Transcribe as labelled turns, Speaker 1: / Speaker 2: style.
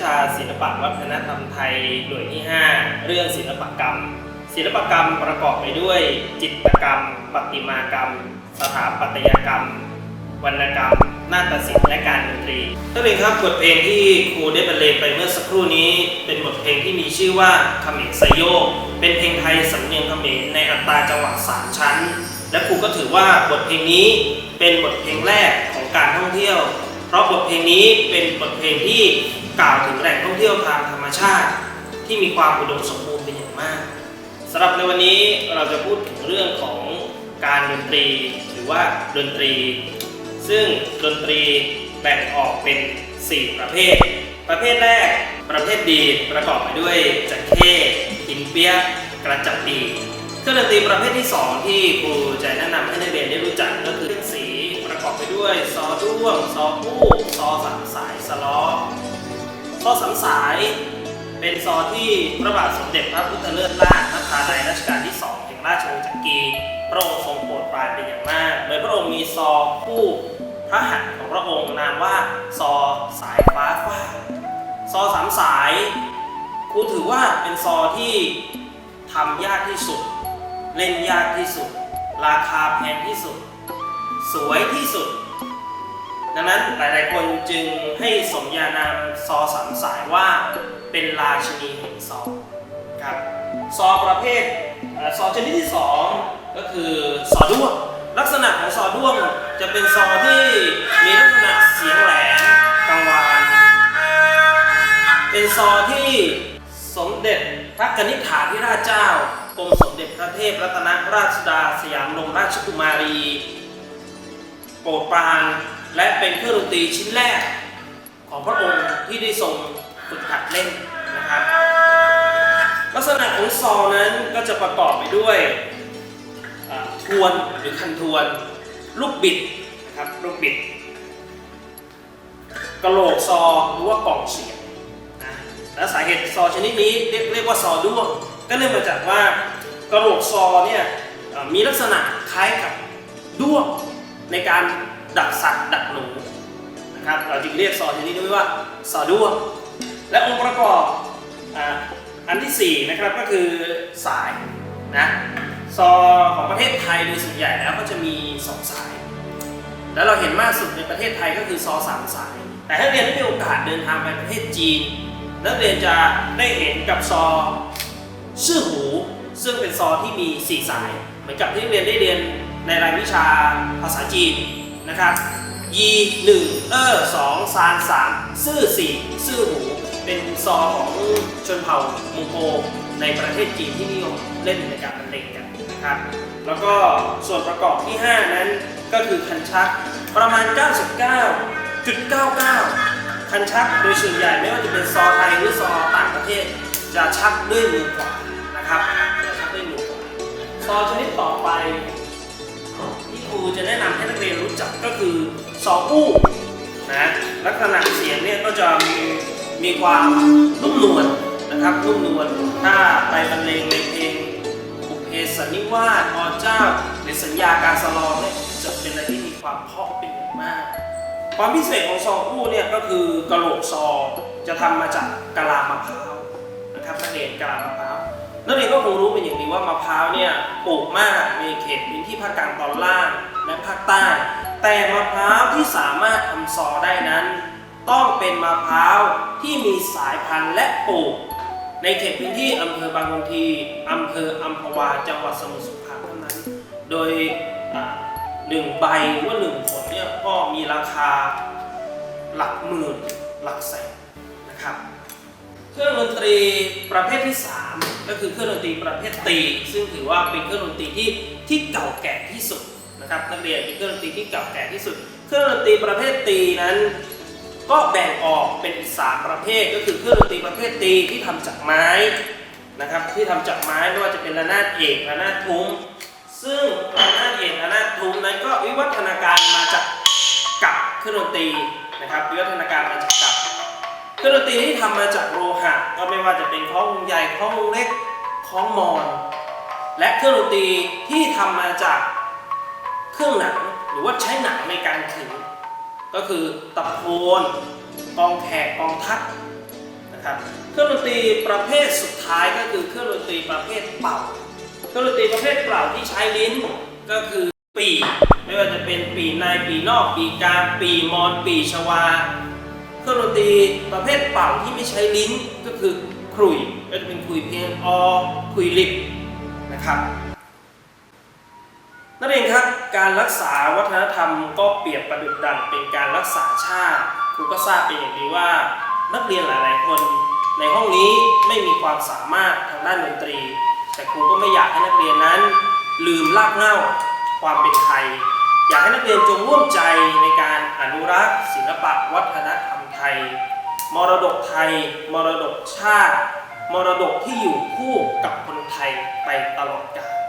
Speaker 1: ชาศิลปะวัฒนธรรมไทยหน่วยที่ 5 เรื่องศิลปกรรม ศิลปกรรมประกอบไปด้วย จิตกรรมประติมากรรม สถาปัตยกรรม วรรณกรรม นาฏศิลป์และการดนตรีท่านเองครับบทเพลงที่ครูได้บรรเลงไปเมื่อสักครู่นี้ เป็นบทเพลงที่มีชื่อว่าขมรไซโยก เป็นเพลงไทยสำเนียงเขมรในอัตราจังหวะสามชั้น และครูก็ถือว่าบทเพลงนี้เป็นบทเพลงแรกของการท่องเที่ยว เพราะบทเพลงนี้เป็นบทเพลงที่ กล่าวถึงแหล่งท่องเที่ยวทางธรรมชาติ ที่มีความอุดมสมบูรณ์เป็นอย่างมากสำหรับในวันนี้เราจะพูดถึงเรื่องของการดนตรี หรือว่าดนตรี ซึ่งดนตรีแบ่งออกเป็น 4 ประเภท ประเภทแรก ประเภทดีประกอบไปด้วยจักเข้หินเปียกกระจับดีเครื่องดนตรีประเภทที่ 2 ที่ครูจะแนะนำให้นักเรียนได้รู้จักก็คือเครื่องสีประกอบไปด้วยซอด้วงซอผู้ซอสามสายสล้อ ซอสามสาย เป็นซอที่พระบาทสมเด็จพระพุทธเลิศล่านพระในรัชกาลที่2แห่งราชวงศ์จักรีพระองค์ทรงโปรดปรานเป็นอย่างมาก โดยพระองค์มีซอคู่พระหัตถ์ของพระองค์นามว่าซอสายฟ้าฟาซอสามสายครูถือว่าเป็นซอที่ทำยากที่สุด เล่นยากที่สุด ราคาแพงที่สุด สวยที่สุด ดังนั้นหลายๆคนจึงให้สมญานามซอสามสายว่าเป็นราชินีแห่งซอครับซอประเภทซอชนิดที่ 2 ก็คือซอด้วงลักษณะของซอด้วงจะเป็นซอที่มีลักษณะเสียงแหลมกังวานเป็นซอที่สมเด็จพระกนิษฐาธิราชเจ้ากรมสมเด็จพระเทพรัตนราชสุดาสยามบรมราชกุมารี โปรดปราน และเป็นเครื่องดนตรีชิ้นแรกของพระองค์ที่ได้ทรงฝึกหัดเล่นนะครับลักษณะของซอนั้นก็จะประกอบไปด้วยทวนหรือคันทวน ลูกบิดนะครับลูกบิดกระโหลกซอหรือว่ากล่องเสียงนะและสาเหตุซอชนิดนี้เรียกเรียกว่าซอด้วงก็เนื่องมาจากว่ากระโหลกซอเนี่ยมีลักษณะคล้ายกับด้วงในการ ดักสัตว์ดักหนูนะครับ เราจึงเรียกซอชนิดนี้ว่าซอด้วง และองค์ประกอบอ,อันที่4นะครับก็คือสายนะซอของประเทศไทยโดยส่วนใหญ่แล้วก็จะมี2สาย แล้วเราเห็นมากสุดในประเทศไทยก็คือซอสามสาย แต่ถ้าเรียนได้มีโอกาสเดินทางไปประเทศจีน นักเรียนจะได้เห็นกับซอชื่อหู ซึ่งเป็นซอที่มี 4 สาย เหมือนกับที่เรียนได้เรียนในรายวิชาภาษาจีน นะครับยีหนึ่งเออสองซานสามซื่อสี่ซื่อหู เป็นซอของชนเผ่ามงโกในประเทศจีนที่นิยมเล่นในการบรรเลงกันนะครับ แล้วก็ส่วนประกอบที่ 5 นั้นก็คือคันชักประมาณ 99.99 คันชักโดยส่วนใหญ่ไม่ว่าจะเป็นซอไทยหรือซอต่างประเทศ จะชักด้วยมือขวานะครับจะชักด้วยมือขวาซอชนิดต่อไป ครูจะแนะนำให้นักเรียนรู้จักก็คือซออู้นะลักษณะเสียงเนี่ยก็จะมีมีความนุ่มนวลนะครับนุ่มนวลถ้าไปบรรเลงในเพลงบุพเพสันนิวาสอเจ้าหรือสัญญาการสลองเนี่ยจะเป็นอะไรที่มีความเพาะเป็นอย่างมาก ความพิเศษของซออู้เนี่ยก็คือกระโหลกซอจะทำมาจากกะลามะพร้าวนะครับนักเรียนกะลามะพร้าว นักเรียนก็คงรู้เป็นอย่างดีว่ามะพร้าวเนี่ยปลูกมากในเขตพื้นที่ภาคกลางตอนล่างและภาคใต้ แต่มะพร้าวที่สามารถทำซอได้นั้น ต้องเป็นมะพร้าวที่มีสายพันธุ์และปลูก ในเขตพื้นที่อำเภอบางคนทีอำเภออัมพวาจังหวัดสมุทรสงครามเท่านั้น โดยหนึ่งใบหรือว่าหนึ่งผลเนี่ยก็มีราคาหลักหมื่นหลักแสนนะครับ เครื่องดนตรีประเภทที่ 3 ก็คือเครื่องดนตรีประเภทตี ซึ่งถือว่าเป็นเครื่องดนตรีที่ที่เก่าแก่ที่สุดนะครับนักเรียนเป็นเครื่องดนตรีที่เก่าแก่ที่สุด เครื่องดนตรีประเภทตีนั้น ก็แบ่งออกเป็นอีกสามประเภท ก็คือเครื่องดนตรีประเภทตีที่ทำจากไม้นะครับที่ทำจากไม้ไม่ว่าจะเป็นระนาดเอกระนาดทุ้มซึ่งระนาดเอกระนาดทุ้มนั้นก็วิวัฒนาการมาจากกับเครื่องดนตรีนะครับวิวัฒนาการมาจากกับ เครื่องดนตรีที่ทำมาจากโลหะก็ไม่ว่าจะเป็นข้องวงใหญ่ข้องวงเล็กข้องมอน และเครื่องดนตรีที่ทำมาจากเครื่องหนังหรือว่าใช้หนังในการขึงก็คือตะโพนกองแขกกองทัพนะครับเครื่องดนตรีประเภทสุดท้ายก็คือเครื่องดนตรีประเภทเป่า เครื่องดนตรีประเภทเป่าที่ใช้ลิ้นก็คือปี ไม่ว่าจะเป็นปีในปีนอกปีกลางปีมอนปีชวา เครื่องดนตรีประเภทเป่าที่ไม่ใช้ลิ้นก็คือขลุ่ยก็จะเป็นขลุ่ยเพียงอขลุ่ยลิบนะครับนั่นเองครับการรักษาวัฒนธรรมก็เปรียบประดุจดังเป็นการรักษาชาติคุณก็ทราบเป็นอย่างดีว่า นักเรียนหลาย ๆ คนในห้องนี้ไม่มีความสามารถทางด้านดนตรี แต่ครูก็ไม่อยากให้นักเรียนนั้น ลืมรากเหง้าความเป็นไทย อยากให้นักเรียนจงร่วมใจในการอนุรักษ์ศิลปะวัฒนธรรม ไทย มรดกไทย มรดกชาติ มรดกที่อยู่คู่กับคนไทยไปตลอดกาล